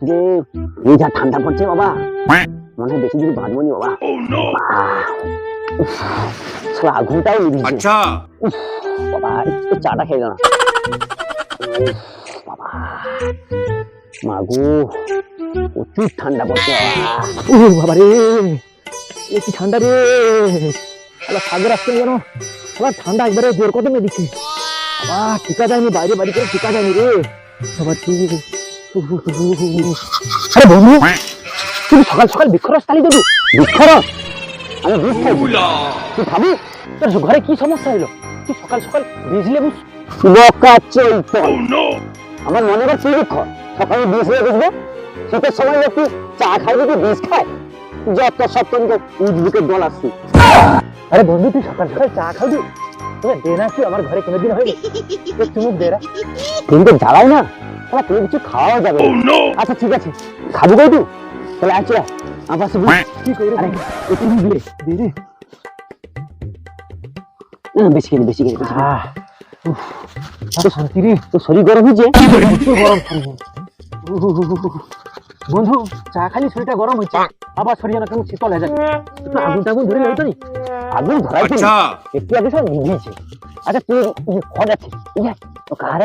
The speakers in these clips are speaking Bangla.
বাপরে এই যা ঠান্ডা পড়ছে বাবা। মনে হয় বেশি দিন বাঁধবো নি বাবা oh, সালা আগুনটাও নিবি আচ্ছা। বাবা একটু চাটা খেয়ে না। বাবা মাগু প্রচুর ঠান্ডা পড়ছে ও বাবা রে কি ঠান্ডা রে। আলা সাগর আসছে কেন আলা ঠান্ডা একবারে জোর কত মেয়ে দিচ্ছে। বাবা টিকা যায়নি বাইরে বাড়ি করে টিকা যায়নি রে। বাবা ঠিক আরে বন্ধু তুই সকাল সকাল বৃক্ষরস তালি দেবি? বৃক্ষরস? আমি খাই। তুই খাবি? তোর ঘরে কি সমস্যা হলো? তুই সকাল সকাল বীজ লেবু বকা চৈতন আমার মনে করছে বৃক্ষ। সকালে বীজ লেবু বুঝব? শীতের সময় একটু চা খাই যদি বীজ খায় যত সপ্তাহ উদ্ভিদের দল আসছি আরে বন্ধু তুই সকাল সকাল চা খাবি? তুমি দে না কি আমার ঘরে কোনোদিন হয়নি? তুমি দে না তুমি তো জ্বালাও না। তাহলে কিছু খাওয়া যাবে oh, আচ্ছা ঠিক আছে। খাব তাহলে আচ্ছা আমার পাশে কি করে আরে একটু দে না বেশি বেশি শান্তি রে। তো শরীর গরম হয়েছে? গরম। বন্ধু চা খালি শরীরটা গরম হচ্ছে আবার শরীর যেন কেমন শীতল হয়ে যায়। একটু আগুন টাগুন ধরে নেই তো নি? আগুন ধরাইছে আচ্ছা। একটু আগে সব আচ্ছা তুই খড় আছে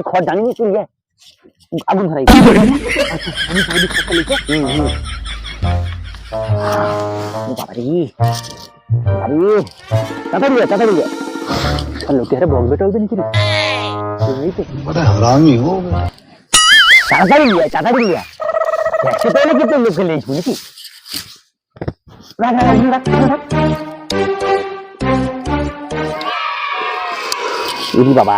খড় জানিনি তুই আগুন ধরাই। আচ্ছা, আমি চারিদিক খরচা লিখে বাবারি বাবারি তাড়াতাড়ি যা তাড়াতাড়ি যা আর লোকেরা বলবে টলবে নাকি হারামি হো। তাড়াতাড়ি যা তাড়াতাড়ি যা একশো বাবা।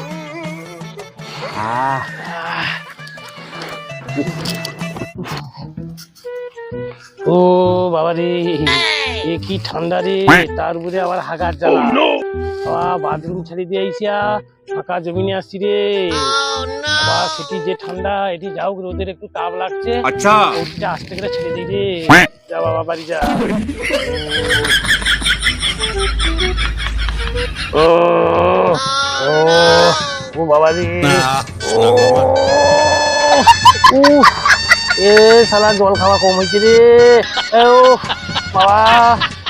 ও বাবা রে এ কি ঠান্ডা রে তার উপরে আবার হাগার জ্বালা। বাথরুম ছাড়ি দিয়ে আইসিয়া ফাঁকা জমিনে আসছি রে। সেটি যে ঠান্ডা এটি যাও রোদের একটু তাপ লাগছে। আচ্ছা। ওটিটা আস্তে করে ছেড়ে দিই রে। যা বাবা বাড়ি যা। ও ও ও বাবা রে ও ও এ শালা জল খাওয়া কম হয়েছে রে। ও বাবা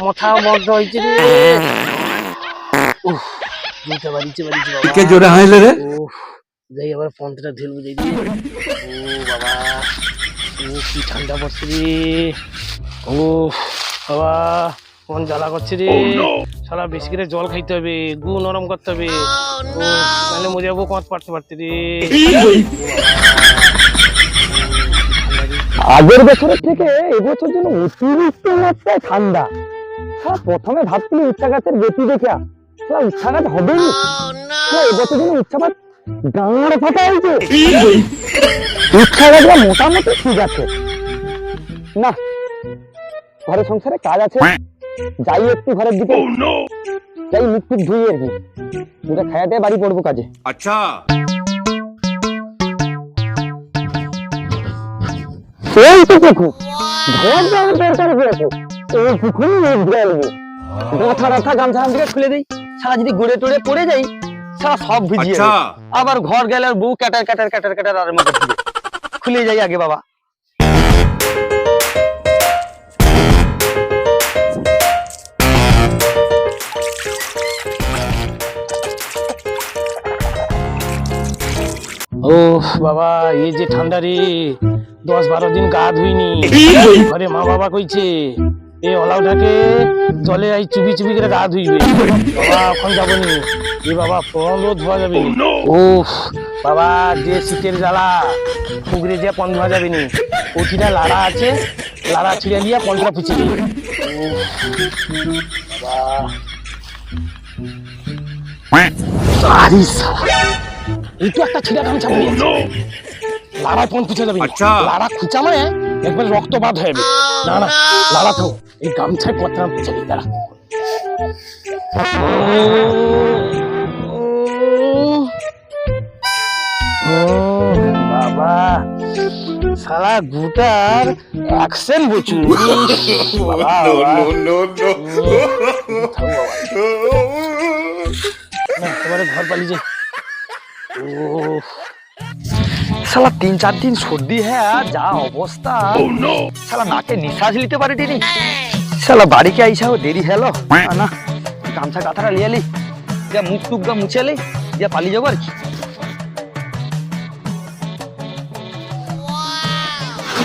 মাথা বন্ধ হয়েছে রে। জল খাইতে হবে গু নরম করতে হবে। মজা কত পারতে পারতে রে। আগের বছরের থেকে এবছর যেন অতিরিক্ত মাত্রায় ঠান্ডা। হ্যাঁ প্রথমে ভাবছিলি উচ্চা গাছের গতি দেখা হ্যাঁ উচ্চা গাছ হবে এবছর যেন উচ্চা গাছ ডাঙার ফাটা হয়েছে। উচ্চা গাছটা মোটামুটি ঠিক আছে। না ঘরে সংসারে কাজ আছে। যাই একটু ঘরের দিকে। oh, যাই মুখ টুক ধুই আর কি দুটা খায়াতে বাড়ি পড়ব কাজে। আচ্ছা। খুলে ঘুরে যাই আচ্ছা। আবার ঘর গেলে আর বউ কেটার ক্যাটার ক্যাটার কাটার খুলে যাই আগে বাবা। ও বাবা এই যে ঠান্ডারি। দশ বারো দিন গা ধুইনি। ঘরে মা বাবা কইছে এ অলাউটাকে জলে এই চুবি চুবি করে গা ধুইবে। বাবা এখন যাব নি এ বাবা পন্দ ধোয়া যাবে ও বাবা যে শীতের জ্বালা পুকুরে যে পন ধোয়া যাবে নি। কঠিটা লাড়া আছে লাড়া ছিঁড়ে দিয়ে পনটা পুছে দিবে। আরে শালা এই তো একটা ছিঁড়া গামছা আছে। লাড়ায় পন যাবে আচ্ছা। লাড়া খুঁচা মানে একবার রক্তপাত হয়ে যাবে না না লাড়া তো এই গামছায় পত্রা খুঁজে দিই তারা বাবা সারা গুটার অ্যাকশন প্রচুর। এবারে ঘর পালিয়ে যাই ও শালা তিন চার দিন সর্দি হ্যাঁ যা অবস্থা। শালা নাকে নিঃশ্বাস নিতে পারে নি শালা বাড়িকে আইসাও দেরি হলো। না গামছা কাঁথাটা লিয়ালি যা মুখ টুক গা মুছালি যা পালিয়ে যাব আর কি।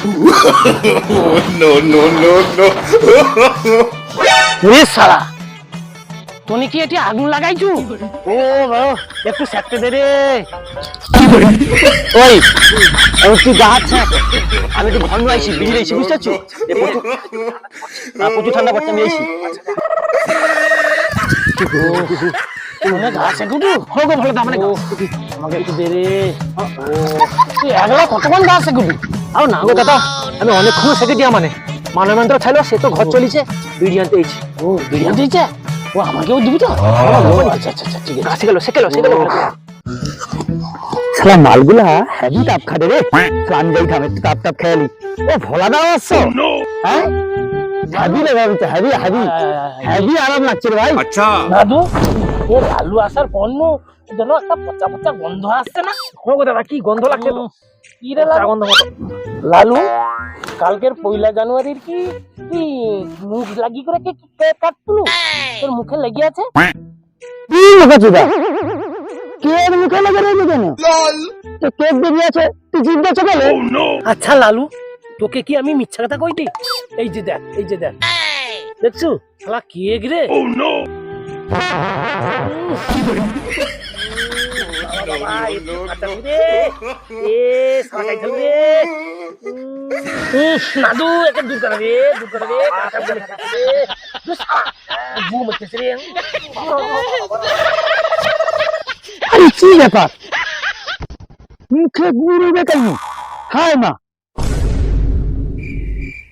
রে সারা তুমি কি এটি আগুন লাগাইছু? ও বাবা একটু সেকতে দে রে। ওই আমি তুই গা হাত আমি একটু ঘন আইছি বিড়ি আইছি বুঝতে পারছ? এ প্রচুর ঠান্ডা পড়ছে আমি আইছি মনে গা সেকুটু হোক ভালো দাম মানে আমাকে একটু দে রে। ও তুই একলা কতক্ষণ গা সেকুটু আর না গো দাদা আমি অনেকক্ষণ সেকে দিয়া মানে। মানবেন্দ্র ছাইলো সে তো ঘর চলিছে। আনতে এইছি ও বিরিয়ানি দিয়েছে ও আমাকেও দিবি তো? আচ্ছা আচ্ছা আচ্ছা ঠিক আছে। কাছে গেল সে গেল সে গেল। শালা মালগুলা হেভি তাপ খাটে রে। প্রাণ যাই থামে একটু তাপ তাপ খেয়ালি ও ভোলা দাও আসছো হ্যাঁ? হেভি রে ভাবি হেভি হেভি হেভি আরাম লাগছে রে ভাই। দাদু ও লালু আসার পণ্য যেন একটা পচা পচা গন্ধ আসছে না? দাদা কি গন্ধ লাগছে তো? কি রে গন্ধ লালু? কালকের পয়লা জানুয়ারির কি কি মুখ লাগি করে কে কেক কাটলু তোর মুখে লেগে আছে কি মুখে চুদা কেক মুখে লাগে কেন তো কেক বেরিয়ে আছে তুই আচ্ছা লালু তোকে কি আমি মিথ্যা কথা কইতি এই যে দেখ এই যে দেখ দেখছ শালা কেক রে নাদু একে দূর করে রে দূর করে রে কাটা বলে কাটা রে ঘুম হচ্ছে রে। আরে কি ব্যাপার? মুখে গুরু বেকাই হায় মা।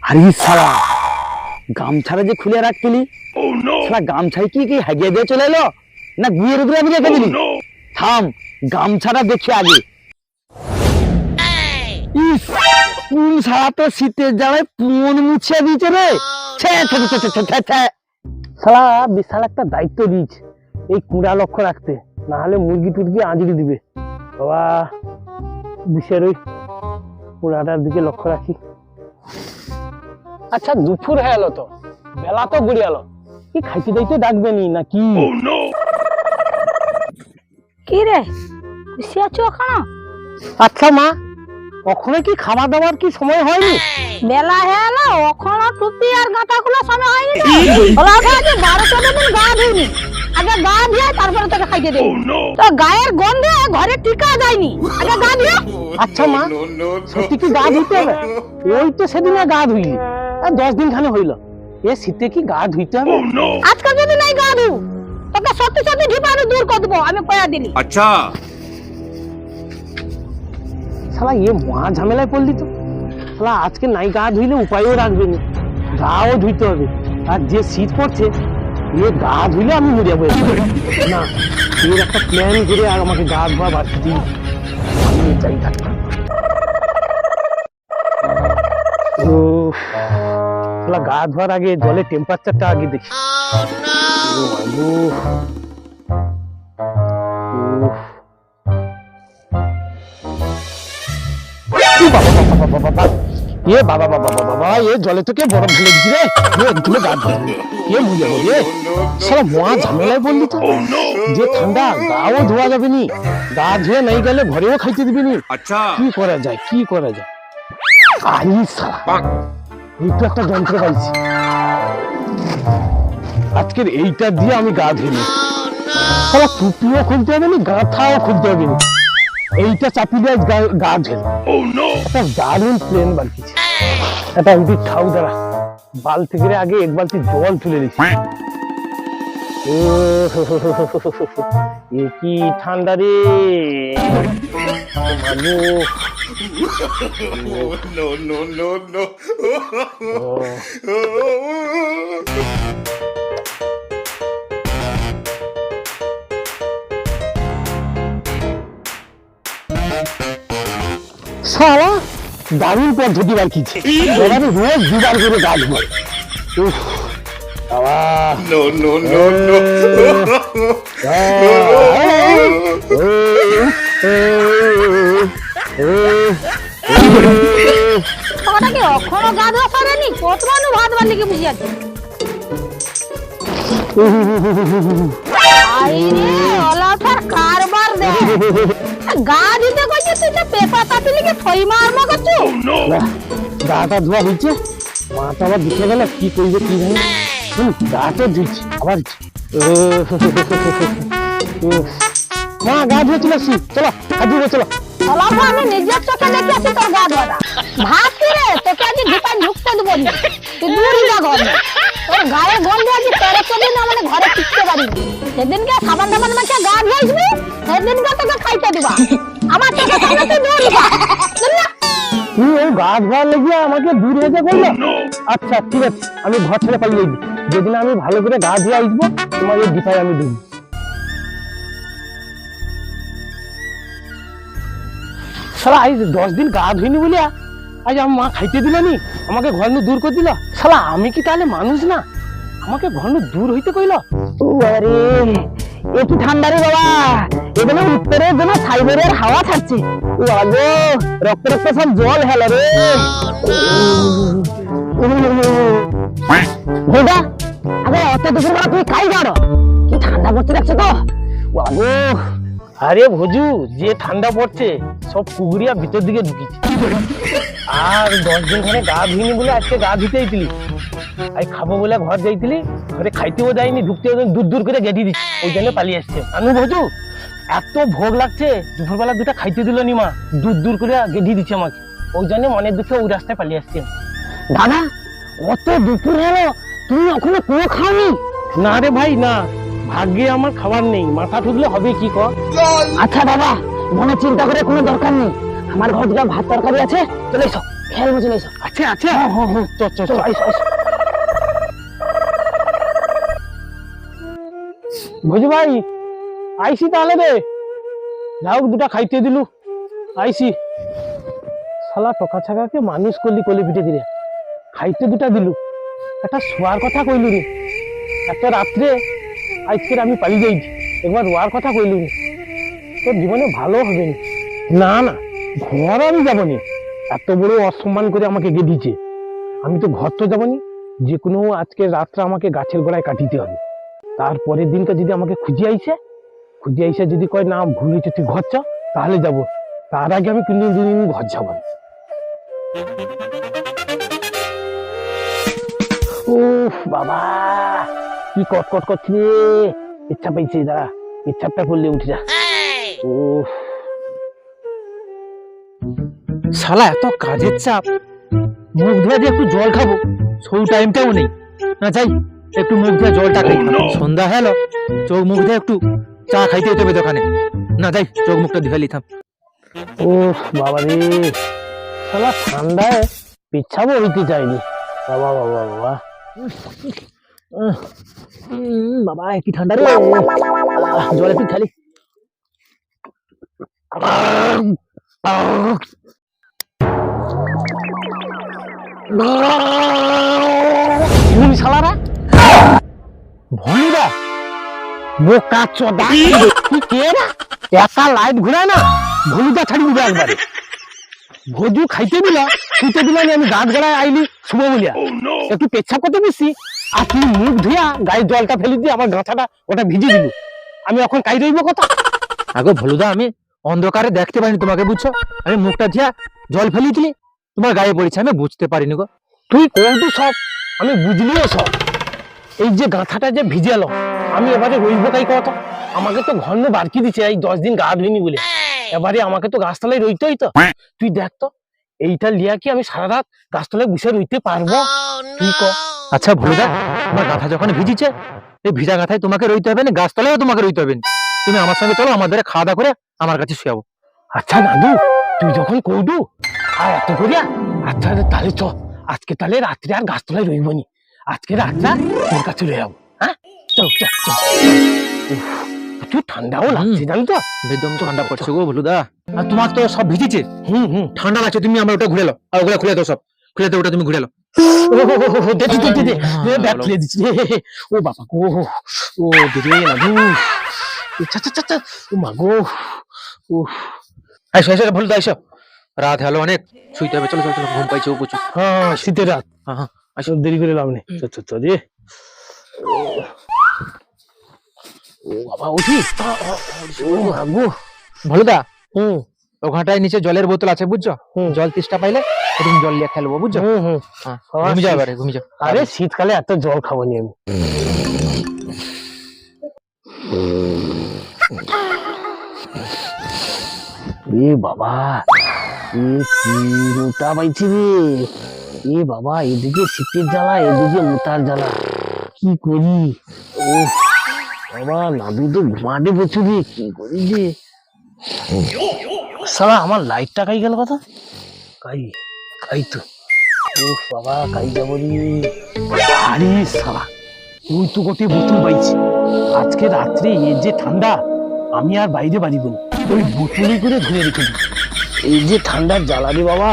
আরে সালা গামছাটা যে খুলে রাখছিলি সালা গামছায় কি কি হাগিয়ে দিয়ে চলে এলো? না গুয়ের উপরে আমি রেখে দিলি থাম গামছাটা দেখি আগে। কোন সারা তো শীতের জ্বালায় পুন মুছে দিয়েছে রে। ছে ছে ছে ছে ছে ছে ছে। বিশাল একটা দায়িত্ব দিয়েছে এই কুড়া লক্ষ্য রাখতে। না হলে মুরগি টুরগি আঁচড়ি দিবে। বাবা বিষের ওই কুড়াটার দিকে লক্ষ্য রাখি। আচ্ছা দুপুর হয়ে গেল তো। বেলা তো গড়িয়ে গেল কি খাইতে দাইতে ডাকবে নি না কি? কি রে বসে আছো ওখানে আচ্ছা মা। ওখানে কি খাওয়া দাওয়ার কি সময় হয়নি? মেলা হেল ওখানে টুপি আর গাঁটা গুলো সময় হয়নি ওরা যে গা ধুইনি। আগে গা দিয়ে তারপরে তোকে খাইতে দেবো। oh, তো গায়ের গন্ধে ঘরে টিকা যায়নি। আগে গা দিয়ে আচ্ছা মা সত্যি কি গা ধুইতে হবে? ওই তো সেদিনে গা ধুইনি। দশ দিন খানে হইল। এ শীতে কি গা ধুইতে হবে? Oh, আজকাল যদি নাই গা ধু তোকে সত্যি সত্যি ঢিপানো দূর করে দেবো আমি কয়া দিলি। আচ্ছা। শালা এ মহা ঝামেলায় পড়লি তো। শালা, আজকে নাই গা ধুইলে উপায়ও রাখবে না। গাও ধুইতে হবে। আর যে শীত পড়ছে এ গা ধুইলে আমি মরে যাব না, এর একটা প্ল্যান করে আর আমাকে গা ধোয়া বাড়তে দিন আমি চাই থাকতাম শালা, গা ধোয়ার আগে জলের টেম্পারেচারটা আগে দেখি। বাবা বাবা বাবা বাবা বরফ ঢেলে দিছি রে। গা মুয়ে মহা ঝামেলায় বললি তো। যে ঠান্ডা গাও ধোয়া যাবে নি গা ধুয়ে নাই গেলে ঘরেও খাইতে দিবি নি। আচ্ছা। কি করা যায় কি করা যায়? আই সারা এই তো একটা যন্ত্র পাইছি। আজকের এইটা দিয়ে আমি গা ধুয়ে নিই টুপিও খুলতে হবে নি গাঁথাও খুলতে হবে নি। এইটা চাপিয়ে আজ গা- একটা দারুণ প্লেন বালতিছে একটা উঠি খাও দাঁড়া। বাল থেকে আগে এক বালতি জল তুলে দিচ্ছি কি ঠান্ডা রে। মাগো no no no no! ও। সারা দারুণ পদ্ধতি রাখিছে এবারে রোজ দুবার করে গাছ বল। No, no, no, no. তোমাটা কি গা ধোয়া পারেনি কত মানুষ ভাত বাড়লি কি বুঝি আছে আইরে অলাফার কারবার দে গা দিতে কইছে তুই তো পেপা তাপিলি কি থই মারমো করছু গাটা ধোয়া হয়েছে মাথা আবার দিতে গেলে কি করবে কি জানি। গাটা ধুইছি আবার। মা গা ধুয়ে চলে আসছি চলো হাত ধুয়ে চলো। অলাফা আমি নিজের চোখে দেখে আছি তোর গা ধোয়াটা ভাবছি রে? তোকে আজ দোকান ঢুকতে দেবো না। তুই দূরই যা ঘর গায়ে গন্ধে আজ তেরো চোদ্দ না মানে ঘরে টিকতে পারি সেদিনকে সাবান টাবান মাখে গা ধুয়েছিবি সেদিনকে তোকে খাইতে দিবা। আমার চোখে সামনে তুই দূরই যা তুই ওই গা ধোয়ার লেগে আমাকে দূর হয়ে করল? আচ্ছা ঠিক আছে আমি ঘর ছেড়ে পালিয়ে যাবি। যেদিন আমি ভালো করে গা ধুয়ে আসব তোমার এই দিপায় আমি ঢুকবো শালা আজ দশ দিন গা ধুইনি বলে আজ আমার মা খাইতে দিল নি আমাকে ঘর নু দূর করে দিল। শালা আমি কি তাহলে মানুষ না? আমাকে ঘন দূর হইতে কইল? একটু ঠান্ডা রে বাবা? এখানে উত্তরের জন্য সাইবেরিয়ার হাওয়া ছাড়ছে। রক্ত রক্ত সব জল হেল রে। ভোগা আগে অত বেলা তুই খাই গাড়ো কি ঠান্ডা পড়ছে দেখছ তো? আগো আরে ভোজু, যে ঠান্ডা পড়ছে, সব কুগুরিয়া ভিতর দিকে ঢুকিছে। আর দশ দিন খানে গা ধুইনি বলে আজকে গা ধুতেই দিলি আই খাব বলে ঘর যাইতিলি ঘরে খাইতেও যাইনি, ঢুকতেও দূর দূর করে গেঁটি দিচ্ছি। ওই জন্য পালিয়ে আসছে। আনু ভোজু, এত ভোগ লাগছে, দুপুরবেলা দুটা খাইতে দিল নি মা, দূর দূর করে গেঁটি দিচ্ছে আমাকে। ওই জন্য মনের দুঃখে ওই রাস্তায় পালিয়ে আসছে। দাদা, অত দুপুর হলো, তুমি এখনও কুয়ো খাওনি? না রে ভাই, না। ভাগ্যে আমার খাবার নেই মাথা ঠুকলে হবে কি কর? আচ্ছা দাদা মনে চিন্তা করে কোনো দরকার নেই। আমার ঘর থেকে ভাত তরকারি আছে চলে এসো খেলব চলে এসো। আচ্ছা আচ্ছা চল চল চল আইসো আইসো বুঝি ভাই আইসি তাহলে রে। যাও দুটা খাইতে দিলু। আইসি। শালা টকা ছাকাকে মানুষ করলি কলি পিঠে দিলে। খাইতে দুটা দিলু। একটা শোয়ার কথা কইলু রে। এত রাত্রে আজকের আমি পালিয়ে যাইছি। একবার রোয়ার কথা কইলু তোর জীবনে ভালো হবে না। না ঘর আমি যাবনি এত বড় অসম্মান করে আমাকে গেঁথেছে। আমি তো ঘর তো যাবনি যে কোনো আজকে রাতটা আমাকে গাছের গোড়ায় কাটিতে হবে। তারপরের দিনটা যদি আমাকে খুঁজে আইছে, খুঁজে আইসে যদি কয়, না, ভুল হয়েছে, তুই ঘর চা, তাহলে যাব। তার আগে আমি কিন্তু দিন ঘর যাব উফ, বাবা! কি কটকট করছি রে? ইচ্ছা পাইছে দাঁড়া। ইচ্ছাটা করলে উঠে যা। উফ। শালা এত কাজের চাপ। মুখ ধোয়া দিয়ে একটু জল খাব। সেই টাইমটাও নেই। না যাই একটু মুখ ধোয়া জলটা খাই। সন্ধ্যা হলো চোখ মুখ ধোয়া একটু চা খাইতে হতে হবে দোকানে। না যাই চোখ মুখটা ধুয়ে লিতাম উফ বাবা রে। শালা ঠান্ডায় পেচ্ছাবো হইতে চাইনি। বাবা বাবা বাবা। বাবা কি ঠান্ডা রে? জল একটু খালি। শালারা। ভনিরা বোকা চোদা। কি? কে না একা লাইট ঘুরায় না? ভলুদা ছাড়ি দিবে একবারে। ভোজু খাইতে দিলা শুতে দিলাম আমি গাছ গড়ায় আইলি শুভ বলিয়া। একটু পেচ্ছাপ করতে দিচ্ছি আর তুই মুখ ধুয়া গায়ের জলটা ফেলে দিয়ে আমার গাছাটা ওটা ভিজে দিল আমি এখন কাই রইব কথা? আগো ভলুদা আমি অন্ধকারে দেখতে পারিনি তোমাকে বুঝছ? আমি মুখটা ধুয়া জল ফেলিয়ে দিলি? তোমার গায়ে পড়েছে আমি বুঝতে পারিনি গো। তুই কোনটু সব? আমি বুঝলিও সব। এই যে গাঁথাটা যে ভিজেলো আমি এবারে রইব কাই কত আমাকে তো ঘন্ন বারকি দিছে এই দশ দিন গা ধুইনি বলে। এবারে আমাকে তো গাছতলায় রইতে হইতো তুই দেখ তো এইটা লিয়া কি আমি সারা রাত গাছতলায় বসে রইতে পারব? তুই ক। আচ্ছা ভলুদা তোমার গাথা যখন ভিজিছে এই ভিজা গাথায় তোমাকে রইতে হবে না গাছতলায় তোমাকে রইতে হবে না। তুমি আমার সঙ্গে চলো আমাদের খাওয়া দাওয়া করে আমার কাছে শুয়াবো আচ্ছা দাদু তুই যখন কৌডু আর এত করিয়া আচ্ছা তাহলে চ আজকে তাহলে রাত্রে আর গাছতলায় রইবনি আজকে রাতটা তোর কাছে রয়ে যাব হ্যাঁ? চল চল ঠান্ডাও লাগছে জানো তো? ঠান্ডা পড়ছে গো ভলুদা আর তোমার তো সব ভিজেছে? হুম হুম। ঠান্ডা লাগছে তুমি আমার ওটা ঘুরে লো আর ওগুলো খুলে দাও সব। খুলে দাও ওটা তুমি ঘুরে লো দে, দে, দে, দে, দে, হ্যাঁ, দে, ভালো। ও বাবা গো ও দে ছা ছা ও আইসো আইসো ভুল দাও রাত হলো অনেক শুইতে হবে চলো চলো চলো ঘুম হ্যাঁ শীতের রাত হ্যাঁ হ্যাঁ দেরি করে লাভ নেই ও বাবা উঠি গো ভলুদা হুম ওখানটায় নিচে জলের বোতল আছে বুঝছ। জল তেষ্টা পাইলে তুমি জল নিয়ে খেলব বুঝছ? হুম হুম। হ্যাঁ ঘুমি যাও এবারে ঘুমি যাও। আরে শীতকালে এত জল খাব নি আমি। এ বাবা এ কি মোটা পাইছি রে। এ বাবা এদিকে শীতের জ্বালা এদিকে মোটার জ্বালা। কি করি? ও বাবা নাদু তো ঘুমাটে প্রচুর রে কি করি যে? সালা আমার লাইটটা কাই গেল কথা? কাই? কাই তো ও বাবা কাই যাব আরে সালা ওই তো গোটে বোতল পাইছি। আজকে রাত্রে এর যে ঠান্ডা আমি আর বাইরে বাড়িব না ওই বোতলে করে ধরে রেখে দিই এই যে ঠান্ডার জ্বালা রে বাবা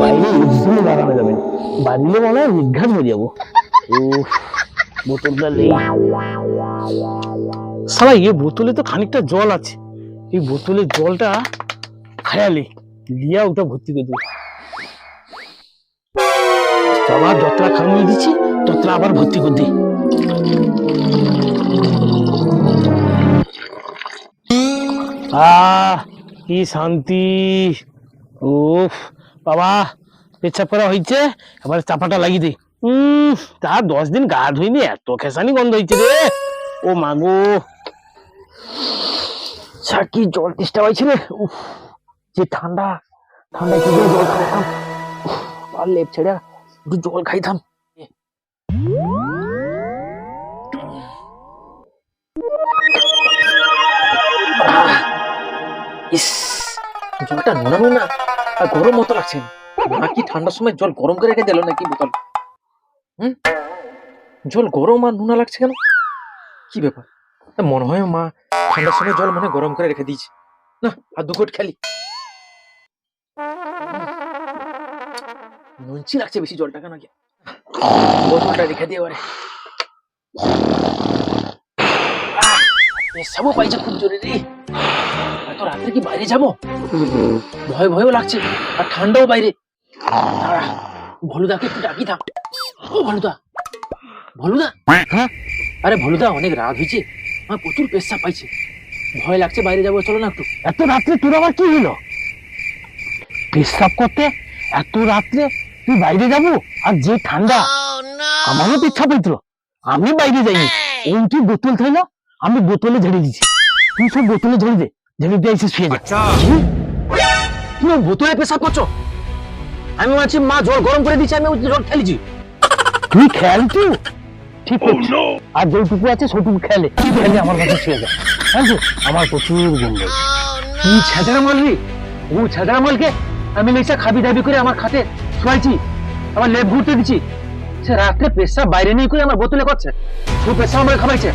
বাইরে একদমই দাঁড়ানো যাবে। না বাড়িলে মনে হয় নিঘাত হয়ে যাব। ও বোতলটা নেই। সালা এ বোতলে তো খানিকটা জল আছে। এই বোতলের জলটা খায়ালে লিয়া ওটা ভর্তি করে দেবো। আবার যতটা খামিয়ে দিচ্ছি ততটা আবার ভর্তি করে আহ কি শান্তি। উফ বাবা পেচ্ছাপ করা হয়েছে এবার চাপাটা লাগিয়ে দিই। উম তা দশ দিন গা ধুইনি এত খেসানি গন্ধ হয়েছে রে। ও মাগো কি জল তেষ্টা পাইছে রে। উফ যে ঠান্ডা ঠান্ডা কি জল উফ, আর লেপ ছেড়ে। একটু জল খাইতাম জলটা নোনা নোনা আর গরম মতো লাগছে। মা, কি ঠান্ডার সময় জল গরম করে রেখে দিল নাকি বোতল? হুম? জল গরম আর নোনা লাগছে কেন? কি ব্যাপার? মনে হয় মা, ঠান্ডার সময় জল মানে গরম করে রেখে দিয়েছে। না, আর দু খেলি। নুনচি লাগছে বেশি জলটা কেন কি? বোতলটা রেখে দিয়ে পাইছে খুব এত রাত্রে কি বাইরে ভয় ভয়ও লাগছে, আর ঠান্ডাও বাইরে। ভলুদাকে একটু ডাকি থাক। ও, ভলুদা। ভলুদা? আরে ভলুদা, অনেক রাত হয়েছে। আমার প্রচুর পেশা পাইছে। ভয় লাগছে বাইরে যাব, চলো না একটু। এত রাত্রে তোর আবার কি হলো? পেশাব করতে এত রাত্রে তুই বাইরে যাব? আর যে ঠান্ডা। আমারও তো ইচ্ছা পেয়েছিল আমি বাইরে যাইনি। এই তুই বোতল থাইলো আমি বোতলে ঝেড়ে দিছি। তুই সব বোতলে ঝেড়ে দে। ঝেড়ে দিয়ে এসে শুয়ে যা। তুমি বোতলে পেশাব করছ? আমি বলছি মা জল গরম করে দিচ্ছে আমি জল খেলেছি তুই খেয়াল তুই ঠিক করছিস আর যেটুকু আছে সেটুকু খেলে। খেলে আমার কাছে শুয়ে যা। বুঝছ আমার প্রচুর গন্ধ তুই ছেঁচড়া মারলি? ও ছেঁচড়া মালকে আমি লেসা খাবি দাবি করে আমার খাতে শুয়াইছি আমার লেপ ঘুরতে দিচ্ছি সে রাত্রে পেশা বাইরে নিয়ে করে আমার বোতলে করছে। সে পেশা আমার খাবাইছে।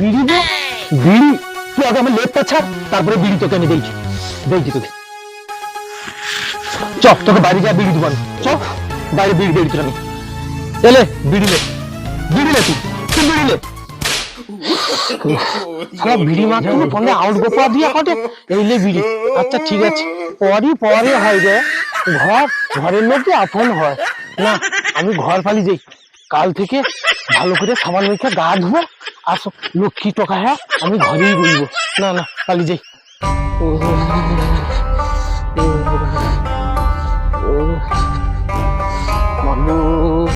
বিড়ি বিড়ি তারপরে বিড়ি তোকে আমি দিয়েছি দিয়েছি তোকে। চ, তোকে বাইরে যা, বিড়ি দেবো আমি। চ, বাইরে বিড়ি বিড়ি তোর আমি। এলে বিড়ি লে বিড়ি লে তুই তুই বিড়ি লে সারা বিড়ি মাত্র পড়লে আউট গোপা দিয়ে কাটে? এইলে বিড়ি। আচ্ছা ঠিক আছে। পরই পরে হয় রে। ঘর ঘরের লোকে আপন হয়। না আমি ঘর ফালি যাই। কাল থেকে ভালো করে সাবান মেখে গা ধুবো আর লক্ষ্মী টকা হ্যাঁ আমি ঘরেই রইব না না পালি যাই। ও